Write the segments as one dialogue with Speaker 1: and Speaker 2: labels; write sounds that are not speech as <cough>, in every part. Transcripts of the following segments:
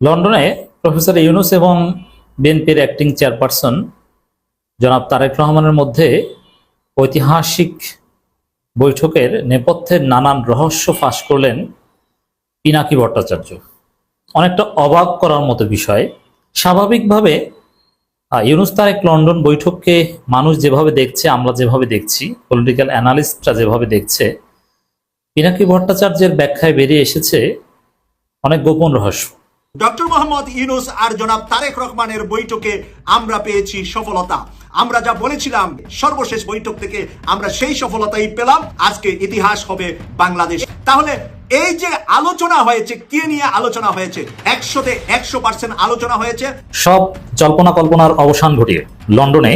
Speaker 1: লন্ডনে প্রফেসর ইউনুস এবং বিএনপির অ্যাক্টিং চেয়ারপারসন জনাব তারেক রহমানের মধ্যে ঐতিহাসিক বৈঠকের নেপথ্যের নানান রহস্য ফাঁস করলেন পিনাকি ভট্টাচার্য। অনেকটা অবাক করার মতো বিষয়। স্বাভাবিকভাবে ইউনুস তারেক লন্ডন বৈঠককে মানুষ যেভাবে দেখছে, আমরা যেভাবে দেখছি পলিটিক্যাল অ্যানালিস্টরা যেভাবে দেখছে, পিনাকি ভট্টাচার্যের ব্যাখ্যায় বেরিয়ে এসেছে অনেক গোপন রহস্য।
Speaker 2: ডক্টর মোহাম্মদ ইউনুস আর জনাব তারেক রহমানের বৈঠকে আমরা পেয়েছি সফলতা। আমরা যা বলেছিলাম, সর্বশেষ বৈঠক থেকে আমরা সেই সফলতাই পেলাম। আজকে ইতিহাস হবে বাংলাদেশ। তাহলে এই যে আলোচনা হয়েছে, কে নিয়ে আলোচনা হয়েছে? একশোতে একশো পার্সেন্ট আলোচনা হয়েছে।
Speaker 1: সব জল্পনা কল্পনার অবসান ঘটিয়ে লন্ডনে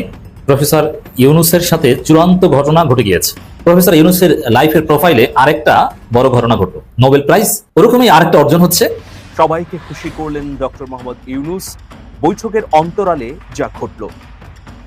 Speaker 1: প্রফেসর ইউনুসের সাথে চূড়ান্ত ঘটনা ঘটে গিয়েছে। প্রফেসর ইউনুসের লাইফের প্রোফাইলে আরেকটা বড় ঘটনা ঘটলো। নোবেল প্রাইজ ওরকমই আরেকটা অর্জন হচ্ছে।
Speaker 3: সবাইকে খুশি করলেন ডক্টর মোহাম্মদ ইউনুস। বৈঠকের অন্তরালে যা ঘটল,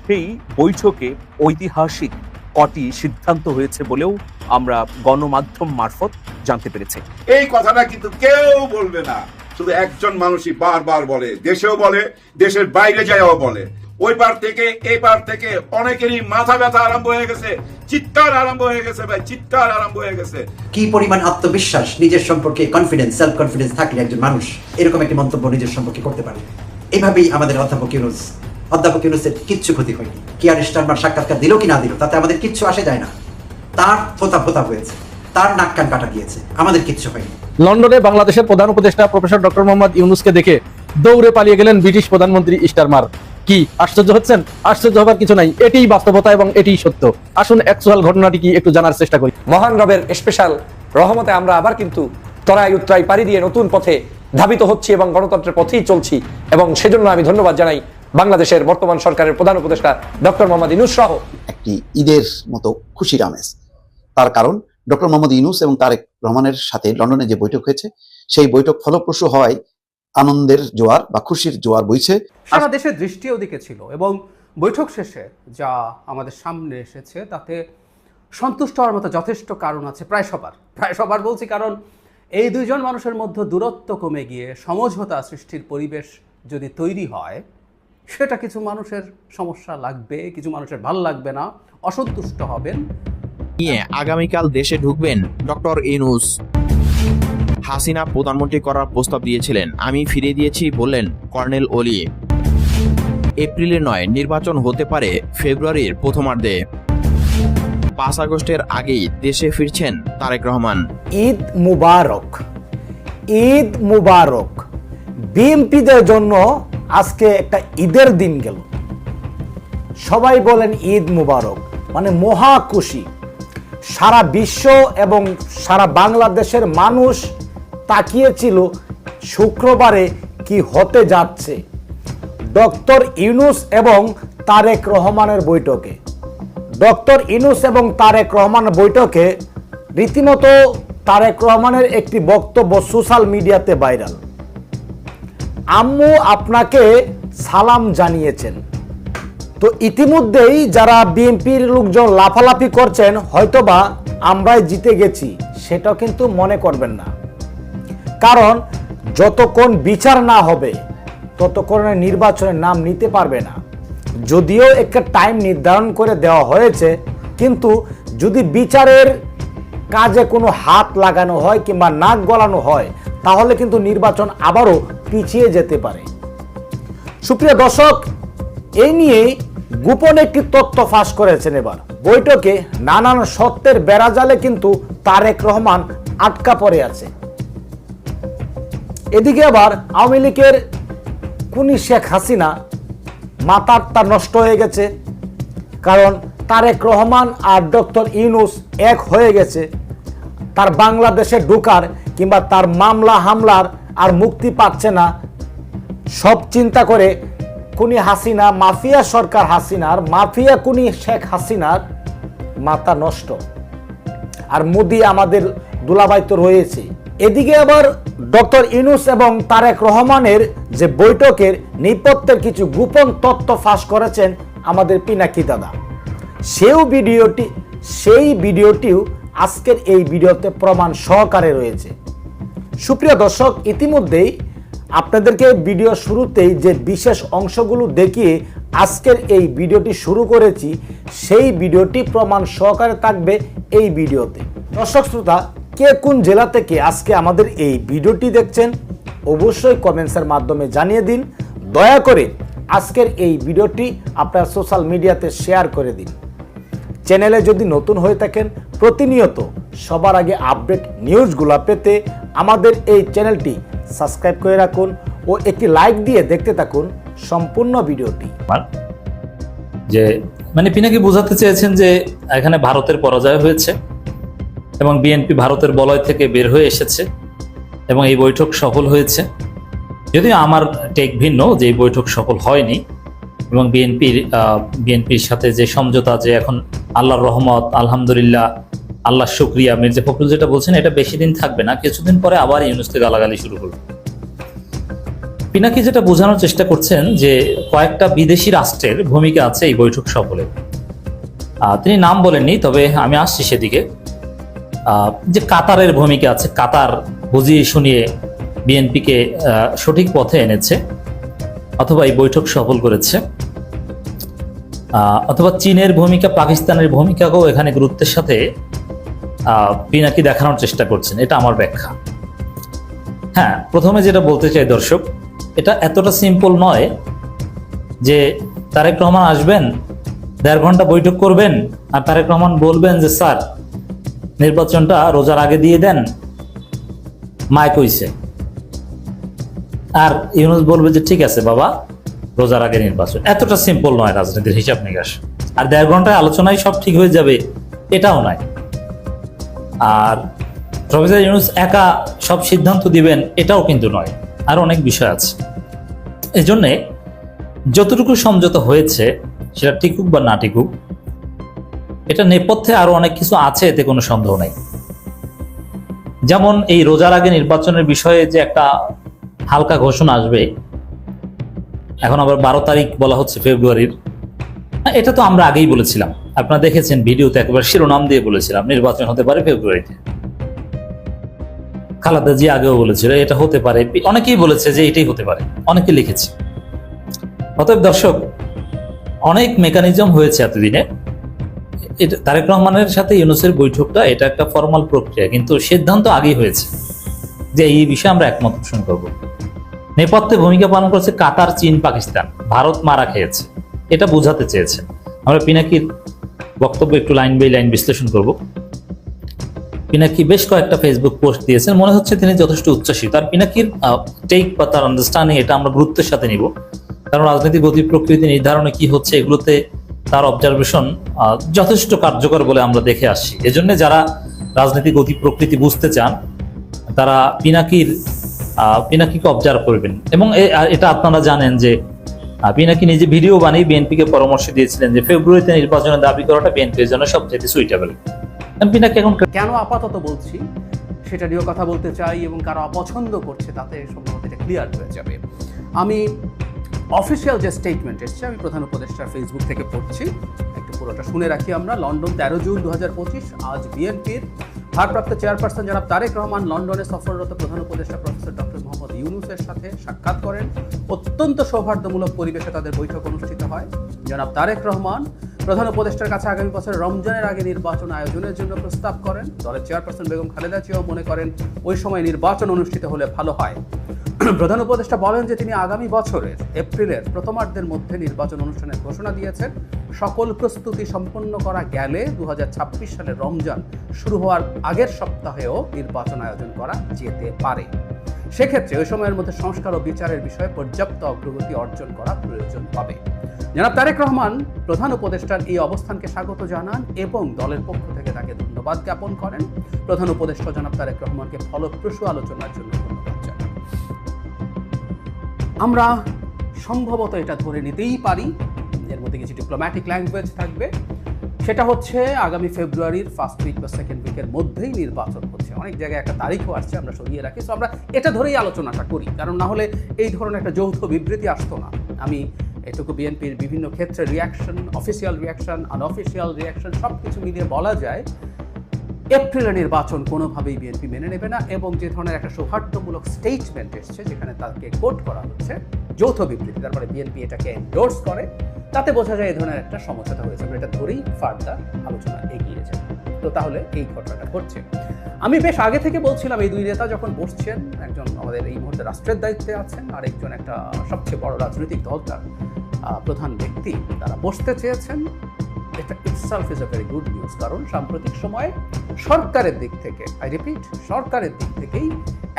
Speaker 3: সেই বৈঠকে ঐতিহাসিক কটি সিদ্ধান্ত হয়েছে বলেও আমরা গণমাধ্যম মারফত জানতে পেরেছি।
Speaker 4: এই কথাটা কিন্তু কেউ বলবে না। শুধু একজন মানুষই বারবার বলে, দেশেও বলে, দেশের বাইরে যায়ও বলে। ওই পার থেকে এই পার থেকে অনেকেরই মাথা ব্যথা আরম্ভ হয়ে গেছে চিৎকার আরম্ভ হয়ে গেছে ভাই চিৎকার আরম্ভ হয়ে গেছে।
Speaker 5: কি পরিমাণ আত্মবিশ্বাস নিজের সম্পর্কে কনফিডেন্স সেলফ কনফিডেন্স থাকলে একজন মানুষ এরকম একটি মন্তব্য নিজের সম্পর্কে করতে পারে? এভাবেই আমাদের অধ্যাপক ইউনুস অধ্যাপক ইউনুসের কিচ্ছু ক্ষতি হয়নি। কি আর স্টারমার সাক্ষাৎকার দিল কি না দিল তাতে আমাদের কিচ্ছু আসে যায় না। তার ফোতা ফোতা হয়েছে তার নাক কান কাটা গিয়েছে আমাদের কিচ্ছু হয়নি।
Speaker 6: লন্ডনে বাংলাদেশের প্রধান উপদেষ্টা প্রফেসর ডক্টর মোহাম্মদ ইউনুসকে দেখে দৌড়ে পালিয়ে গেলেন ব্রিটিশ প্রধানমন্ত্রী স্টারমার। কি? আশ্চর্য হচ্ছেন? আশ্চর্য হবার কিছু নাই। এটিই বাস্তবতা এবং এটিই সত্য। আসুন অ্যাকচুয়াল ঘটনাটি কি একটু জানার চেষ্টা করি।
Speaker 7: মহান রবের স্পেশাল রহমতে আমরা আবার কিন্তু তরাই উত্তরাই পাড়ি দিয়ে নতুন পথে ধাবিত হচ্ছি এবং গণতন্ত্রের পথেই চলছি এবং সেজন্য আমি ধন্যবাদ জানাই বাংলাদেশের বর্তমান সরকারের প্রধান উপদেষ্টা ডক্টর মোহাম্মদ ইনুস সহ।
Speaker 8: একটি ঈদের মতো খুশির আমেজ তার কারণ ডক্টর মোহাম্মদ ইনুস এবং তারেক রহমানের সাথে লন্ডনে যে বৈঠক হয়েছে সেই বৈঠক ফলপ্রসূ হওয়ায় আনন্দের জোয়ার বা খুশির জোয়ার বইছে।
Speaker 9: সারা দেশের দৃষ্টি ওদিকে ছিল এবং বৈঠক শেষে যা আমাদের সামনে এসেছে তাতে সন্তুষ্ট হওয়ার মতো যথেষ্ট কারণ আছে প্রায় সবার। প্রায় সবার বলছি কারণ এই দুইজন মানুষের মধ্যে দূরত্ব কমে গিয়ে সমঝোতা সৃষ্টির পরিবেশ যদি তৈরি হয় সেটা কিছু মানুষের সমস্যা লাগবে কিছু মানুষের ভালো লাগবে না অসন্তুষ্ট হবেন।
Speaker 10: নিয়ে আগামীকাল দেশে ঢুকবেন ডক্টর ইনুস হাসিনা প্রধানমন্ত্রী করার প্রস্তাব দিয়েছিলেন। আমি ফিরে দিয়েছি, বললেন কর্নেল ওলি। এপ্রিলে নয়, নির্বাচন হতে পারে ফেব্রুয়ারির প্রথমার্ধে। পাঁচ আগস্টের আগেই দেশে ফিরছেন তারেক রহমান।
Speaker 11: ঈদ মুবারক ঈদ মুবারক। বিএমপিদের জন্য আজকে একটা ঈদের দিন গেল। সবাই বলেন ঈদ মুবারক মানে মহা খুশি সারা বিশ্ব এবং সারা বাংলাদেশের মানুষ তাকিয়েছিল শুক্রবারে কি হতে যাচ্ছে। ডক্টর ইউনুস এবং তারেক রহমানের বৈঠকে। ডক্টর ইনুস এবং তারেক রহমান বৈঠকে রীতিমতো তারেক রহমানের একটি বক্তব্য সোশ্যাল মিডিয়াতে ভাইরাল। আম্মু আপনাকে সালাম জানিয়েছেন। তো ইতিমধ্যেই যারা বিএনপির লোকজন লাফালাফি করছেন, হয়তোবা আমরাই জিতে গেছি সেটা কিন্তু মনে করবেন না। কারণ যতক্ষণ বিচার না হবে, ততক্ষণে নির্বাচনের নাম নিতে পারবে না। যদিও একটা টাইম নির্ধারণ করে দেওয়া হয়েছে, কিন্তু যদি বিচারের কাজে কোনো হাত লাগানো হয় কিংবা নাক গলানো হয়, তাহলে কিন্তু নির্বাচন আবারও পিছিয়ে যেতে পারে। সুপ্রিয় দর্শক, এই নিয়ে গোপন একটি তথ্য ফাঁস করেছেন এবার। বৈঠকে নানান সত্যের বেড়াজালে কিন্তু তারেক রহমান আটকা পড়ে আছে। এদিকে আবার আওয়ামী লীগের কুনি শেখ হাসিনা মাতার তার নষ্ট হয়ে গেছে, কারণ তারেক রহমান আর ডক্টর ইউনুস এক হয়ে গেছে। তার বাংলাদেশে ঢোকার কিংবা তার মামলা হামলার আর মুক্তি পাচ্ছে না। সব চিন্তা করে কুনি হাসিনা, মাফিয়া সরকার হাসিনার, মাফিয়া কুনি শেখ হাসিনার মাথা নষ্ট। আর মোদি আমাদের দুলাবাই তো রয়েছে। এদিকে আবার ডক্টর ইনুস এবং তারেক রহমানের যে বৈঠকের নেপথ্যের কিছু গোপন তথ্য ফাঁস করেছেন আমাদের পিনাকি দাদা। সেও ভিডিওটি, সেই ভিডিওটিও আজকের এই ভিডিওতে প্রমাণ সহকারে রয়েছে। সুপ্রিয় দর্শক, ইতিমধ্যেই আপনাদেরকে ভিডিও শুরুতেই যে বিশেষ অংশগুলো দেখিয়ে আজকের এই ভিডিওটি শুরু করেছি, সেই ভিডিওটি প্রমাণ সহকারে থাকবে এই ভিডিওতে। দর্শক, শ্রোতা কে কোন জেলা থেকে আজকে আমাদের এই ভিডিওটি দেখছেন, অবশ্যই কমেন্টসের মাধ্যমে জানিয়ে দিন। দয়া করে আজকের এই ভিডিওটি আপনার সোশ্যাল মিডিয়াতে শেয়ার করে দিন। চ্যানেলে যদি নতুন হয়ে থাকেন, প্রতিনিয়ত সবার আগে আপডেট নিউজগুলো পেতে আমাদের এই চ্যানেলটি সাবস্ক্রাইব করে রাখুন ও একটি লাইক দিয়ে দেখতে থাকুন সম্পূর্ণ ভিডিওটি।
Speaker 1: যে মানে পিনাকি বোঝাতে চেয়েছেন যে এখানে ভারতের পরাজয় হয়েছে। এবং বিএনপি ভারতের বলয় থেকে বের হয়ে এসেছে এবং এই বৈঠক সফল হয়েছে। যদিও আমার টেক ভিন্ন যে এই বৈঠক সফল হয়নি এবং বিএনপির বিএনপির সাথে যে সমঝোতা যে এখন আল্লাহর রহমত, আলহামদুলিল্লাহ আল্লাহ শুক্রিয়া, মির্জা ফখরুল যেটা বলছেন, এটা বেশি দিন থাকবে না। কিছুদিন পরে আবার ইউনুসকে গালাগালি শুরু করবে পিনাকি যেটা বোঝানোর চেষ্টা করছেন যে কয়েকটা বিদেশি রাষ্ট্রের ভূমিকা আছে এই বৈঠক সফলে। তিনি নাম বলেননি, তবে আমি আসছি সেদিকে। যে কাতারের ভূমিকা আছে, কাতার বুঝিয়ে শুনিয়ে বিএনপিকে সঠিক পথে এনেছে অথবা এই বৈঠক সফল করেছে। অথবা চীনের ভূমিকা, পাকিস্তানের ভূমিকাকেও এখানে গুরুত্বের সাথে পিনাকি দেখানোর চেষ্টা করছেন। এটা আমার ব্যাখ্যা। হ্যাঁ প্রথমে যেটা বলতে চাই দর্শক, এটা এতটা সিম্পল নয় যে তারেক রহমান আসবেন, দেড় ঘণ্টা বৈঠক করবেন, আর তারেক রহমান বলবেন যে, স্যার নির্বাচনটা রোজার আগে দিয়ে দেন মায় কইছে আর ইউনুস বলবে যে, ঠিক আছে বাবা, রোজার আগে নির্বাচন। এতটা সিম্পল নয় রাজনীতির হিসাব নিকাশ। আর দেড় ঘন্টায় আলোচনায় সব ঠিক হয়ে যাবে, এটাও নয়। আর প্রফেসর ইউনুস একা সব সিদ্ধান্ত দিবেন, এটাও কিন্তু নয়। আর অনেক বিষয় আছে। এই জন্যে যতটুকু সমঝোতা হয়েছে, সেটা টিকুক বা না টিকুক এটা নেপথ্যে আরও অনেক কিছু আছে, এতে কোনো সন্দেহ নেই। যেমন এই রোজার আগে নির্বাচনের বিষয়ে যে একটা হালকা ঘোষণা আসবে, এখন আবার বারো তারিখ বলা হচ্ছে ফেব্রুয়ারির। এটা তো আমরা আগেই বলেছিলাম। আপনারা দেখেছেন ভিডিওতে একবার শিরোনাম দিয়ে বলেছিলাম, নির্বাচন হতে পারে ফেব্রুয়ারিতে। খালাদা জি আগেও বলেছিল, এটা হতে পারে। অনেকেই বলেছে যে এটাই হতে পারে, অনেকে লিখেছে। অতএব দর্শক, অনেক মেকানিজম হয়েছে এতদিনে। তারেক রহমানের সাথে ইউনুসের বৈঠকটা এটা একটা ফর্মাল প্রক্রিয়া, কিন্তু সিদ্ধান্ত আগেই হয়েছে যে এই বিষয়ে আমরা একমত পোষণ করব। নেপথ্যে ভূমিকা পালন করেছে কাতার, চীন, পাকিস্তান। ভারত মারা খেয়েছে, এটা বোঝাতে চেয়েছে। আমরা পিনাকির বক্তব্য একটু লাইন বাই লাইন বিশ্লেষণ করব। পিনাকি বেশ কয়েকটা ফেসবুক পোস্ট দিয়েছেন, মনে হচ্ছে তিনি যথেষ্ট উচ্ছ্বাসিত। তার পিনাকির টেক বা তার আন্ডারস্ট্যান্ডিং এটা আমরা গুরুত্বের সাথে নিব। কারণ রাজনৈতিক গতি, প্রকৃতি নির্ধারণে কি হচ্ছে এগুলোতে তার অবজারভেশন যথেষ্ট কার্যকর বলে আমরা দেখে আসছি। এজন্য যারা রাজনৈতিক গতি প্রকৃতি বুঝতে চান, তারা পিনাকির পিনাকিকে অবজার্ভ করবেন। এবং এটা আপনারা জানেন যে পিনাকি নিজে ভিডিও বানিয়ে বিএনপিকে পরামর্শ দিয়েছিলেন যে ফেব্রুয়ারিতে নির্বাচনের দাবি করাটা বিএনপির জন্য সবচেয়ে সুইটেবল পিনাকি এখন
Speaker 9: কেন আপাতত বলছি, সেটা নিয়েও কথা বলতে চাই এবং কারা অপছন্দ করছে তাতে সম্ভবত এটা ক্লিয়ার হয়ে যাবে। আমি অফিসিয়াল যে স্টেটমেন্ট এসছে, আমি প্রধান উপদেষ্টার ফেসবুক থেকে পড়ছি। একটু পুরোটা শুনে রাখি আমরা। লন্ডন তেরো জুন দুহাজার পঁচিশ, আজ বিএনপির ভারপ্রাপ্ত চেয়ারপারসন জনাব তারেক রহমান লন্ডনে সফররত প্রধান উপদেষ্টা প্রফেসর ডক্টর মোহাম্মদ ইউনুসের সাথে সাক্ষাৎ করেন। অত্যন্ত সৌহার্দ্যমূলক পরিবেশে তাদের বৈঠক অনুষ্ঠিত হয়। জনাব তারেক রহমান প্রধান উপদেষ্টার কাছে আগামী বছর রমজানের আগে নির্বাচন আয়োজনের জন্য প্রস্তাব করেন। দলের চেয়ারপারসন বেগম খালেদা জিয়াও মনে করেন, ওই সময় নির্বাচন অনুষ্ঠিত হলে ভালো হয়। <clears throat> প্রধান উপদেষ্টা বলেন যে তিনি আগামী বছরের এপ্রিলের প্রথমার্ধের মধ্যে নির্বাচন অনুষ্ঠানের ঘোষণা দিয়েছেন। সকল প্রস্তুতি সম্পন্ন করা গেলে দু হাজার ছাব্বিশ সালের রমজান শুরু হওয়ার আগের সপ্তাহেও নির্বাচন আয়োজন করা যেতে পারে। সেক্ষেত্রে ওই সময়ের মধ্যে সংস্কার ও বিচারের বিষয়ে পর্যাপ্ত অগ্রগতি অর্জন করা প্রয়োজন হবে। জনাব তারেক রহমান, প্রধান উপদেষ্টার এই অবস্থানকে স্বাগত জানান এবং দলের পক্ষ থেকে তাকে ধন্যবাদ জ্ঞাপন করেন। প্রধান উপদেষ্টা জনাব তারেক রহমানকে ফলপ্রসূ আলোচনার জন্য আমরা সম্ভবত এটা ধরে নিতেই পারি, এর মধ্যে কিছু ডিপ্লোম্যাটিক ল্যাঙ্গুয়েজ থাকবে। সেটা হচ্ছে আগামী ফেব্রুয়ারির ফার্স্ট উইক বা সেকেন্ড উইকের মধ্যেই নির্বাচন হচ্ছে। অনেক জায়গায় একটা তারিখও আসছে, আমরা সরিয়ে রাখি। সো আমরা এটা ধরেই আলোচনাটা করি, কারণ না হলে এই ধরনের একটা যৌথ বিবৃতি আসতো না। আমি এটুকু বিএনপির বিভিন্ন ক্ষেত্রে reaction official reaction unofficial reaction সব কিছু মিলিয়ে বলা যায়। এপ্রিলের নির্বাচন কোনোভাবেই বিএনপি মেনে নেবে না এবং যে ধরনের একটা সৌহার্দ্যমূলক স্টেটমেন্ট এসছে যেখানে তাকে কোট করা হচ্ছে, যৌথ বিবৃতি তারপরে বিএনপি এটাকে এন্ডোর্স করে, তাতে বোঝা যায় এই ধরনের একটা সমঝোতা হয়েছে। আমরা এটা ধরেই ফার্দার আলোচনা এগিয়ে তো তাহলে এই ঘটনাটা ঘটছে। আমি বেশ আগে থেকে বলছিলাম, এই দুই নেতা যখন বসছেন, একজন আমাদের এই মুহূর্তে রাষ্ট্রের দায়িত্বে আছেন আর একজন একটা সবচেয়ে বড় রাজনৈতিক দলটার প্রধান ব্যক্তি, তারা বসতে চেয়েছেন। এটা itself is very good news কারণ সাম্প্রতিক সময়ে সরকারের দিক থেকে আই রিপিট সরকারের দিক থেকেই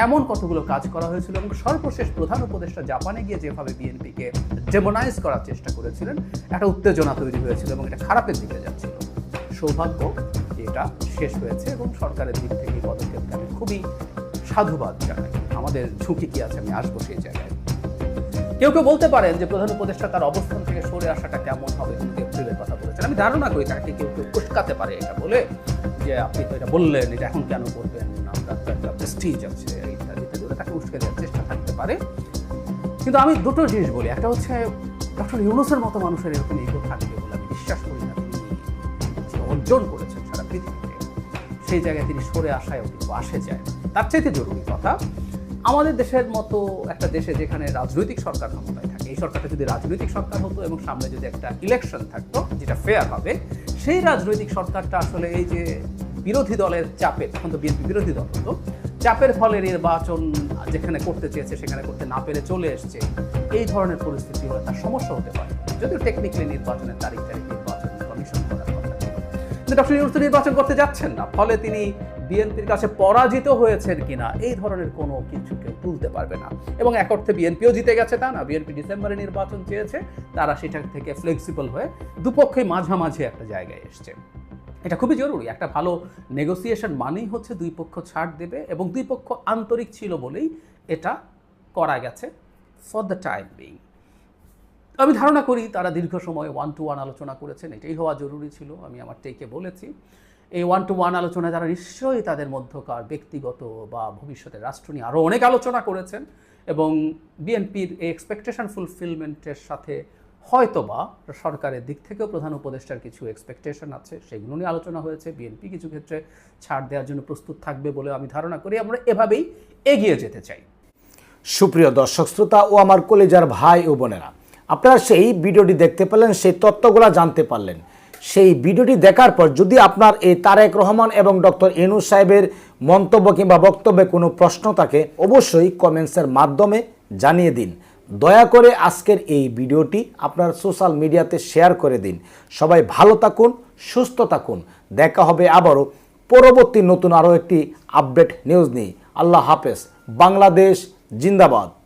Speaker 9: এমন কতগুলো কাজ করা হয়েছিল এবং সর্বশেষ প্রধান উপদেষ্টা জাপানে গিয়ে যেভাবে বিএনপিকে ডেমোনাইজ করার চেষ্টা করেছিলেন, একটা উত্তেজনা তৈরি হয়েছিল এবং এটা খারাপের দিকে যাচ্ছিল। সৌভাগ্য এটা শেষ হয়েছে এবং সরকারের দিক থেকে এই পদক্ষেপকে আমি খুবই সাধুবাদ জানাই আমাদের ঝুঁকি কি আছে আমি আসব সেই জায়গায়। কেউ কেউ বলতে পারেন যে প্রধান উপদেষ্টা তার অবস্থান থেকে সরে আসাটা কেমন হবে? আমি ধারণা করি তাকে কেউ কেউ উস্কাতে পারে এটা বলে যে আপনি তো এটা বললেন, এটা এখন কেন করবেন আপনার তো একটা প্রেস্টিজ আছে, ইত্যাদি ইত্যাদি তাকে উস্কে দেওয়ার চেষ্টা থাকতে পারে। কিন্তু আমি দুটো জিনিস বলি। একটা হচ্ছে, ডক্টর ইউনুসের মতো মানুষের এরকম ইগো থাকবে বলে আমি বিশ্বাস করি না তিনি অর্জন করেছেন সারা পৃথিবীতে। সেই জায়গায় তিনি সরে আসায় কিন্তু আসে যায়। তার চাইতে জরুরি কথা, আমাদের দেশের মতো একটা দেশে যেখানে রাজনৈতিক সরকার ক্ষমতায় থাকে এই সরকারটা যদি রাজনৈতিক সরকার হতো এবং সামনে যদি একটা ইলেকশন থাকতো, যেটা ফেয়ার হবে, সেই রাজনৈতিক সরকারটা আসলে এই যে বিরোধী দলের চাপে, তখন তো বিএনপি বিরোধী দল হতো, চাপের ফলে নির্বাচন যেখানে করতে চেয়েছে সেখানে করতে না পেরে চলে এসছে, এই ধরনের পরিস্থিতি হলে তার সমস্যা হতে পারে। যদিও টেকনিক্যালি নির্বাচনের তারিখ তারিখ নির্বাচন কমিশন করার কথা ডক্টর ইউনুস নির্বাচন করতে যাচ্ছেন না, ফলে তিনি বিএনপির কাছে পরাজিত হয়েছেন কিনা, এই ধরনের কোনো কিছু কেউ তুলতে পারবে না। এবং এক অর্থে বিএনপিও জিতে গেছে তা না, বিএনপি ডিসেম্বরে নির্বাচন চেয়েছে, তারা সেটা থেকে ফ্লেক্সিবল হয়ে দুপক্ষে মাঝামাঝি একটা জায়গায় এসছে। এটা খুবই জরুরি, একটা ভালো নেগোসিয়েশন মানেই হচ্ছে দুই পক্ষ ছাড় দেবে এবং দুই পক্ষ আন্তরিক ছিল বলেই এটা করা গেছে ফর দ্য টাইম বিং আমি ধারণা করি তারা দীর্ঘ সময় ওয়ান টু ওয়ান আলোচনা করেছেন, এটাই হওয়া জরুরি ছিল, আমি আমার টেকে বলেছি। এই ওয়ান টু ওয়ান আলোচনায় তারা নিশ্চয়ই তাদের মধ্যকার ব্যক্তিগত বা ভবিষ্যতের রাষ্ট্র নিয়ে আরও অনেক আলোচনা করেছেন এবং বিএনপির এই এক্সপেকটেশন ফুলফিলমেন্টের সাথে হয়তোবা সরকারের দিক থেকেও প্রধান উপদেষ্টার কিছু এক্সপেকটেশন আছে, সেগুলো নিয়ে আলোচনা হয়েছে। বিএনপি কিছু ক্ষেত্রে ছাড় দেওয়ার জন্য প্রস্তুত থাকবে বলে আমি ধারণা করি। আমরা এভাবেই এগিয়ে যেতে চাই।
Speaker 11: সুপ্রিয় দর্শক, শ্রোতা ও আমার কলেজার ভাই ও বোনেরা, আপনারা সেই ভিডিওটি দেখতে পেলেন, সেই তত্ত্বগুলা জানতে পারলেন। সেই ভিডিওটি দেখার পর যদি আপনার এই তারেক রহমান এবং ডক্টর এনু সাহেবের মন্তব্য কিংবা বক্তব্যে কোনো প্রশ্ন থাকে, অবশ্যই কমেন্টসের মাধ্যমে জানিয়ে দিন। দয়া করে আজকের এই ভিডিওটি আপনার সোশ্যাল মিডিয়াতে শেয়ার করে দিন। সবাই ভালো থাকুন, সুস্থ থাকুন। দেখা হবে আবারও পরবর্তী নতুন আরও একটি আপডেট নিউজ নিয়ে। আল্লাহ হাফেজ। বাংলাদেশ জিন্দাবাদ।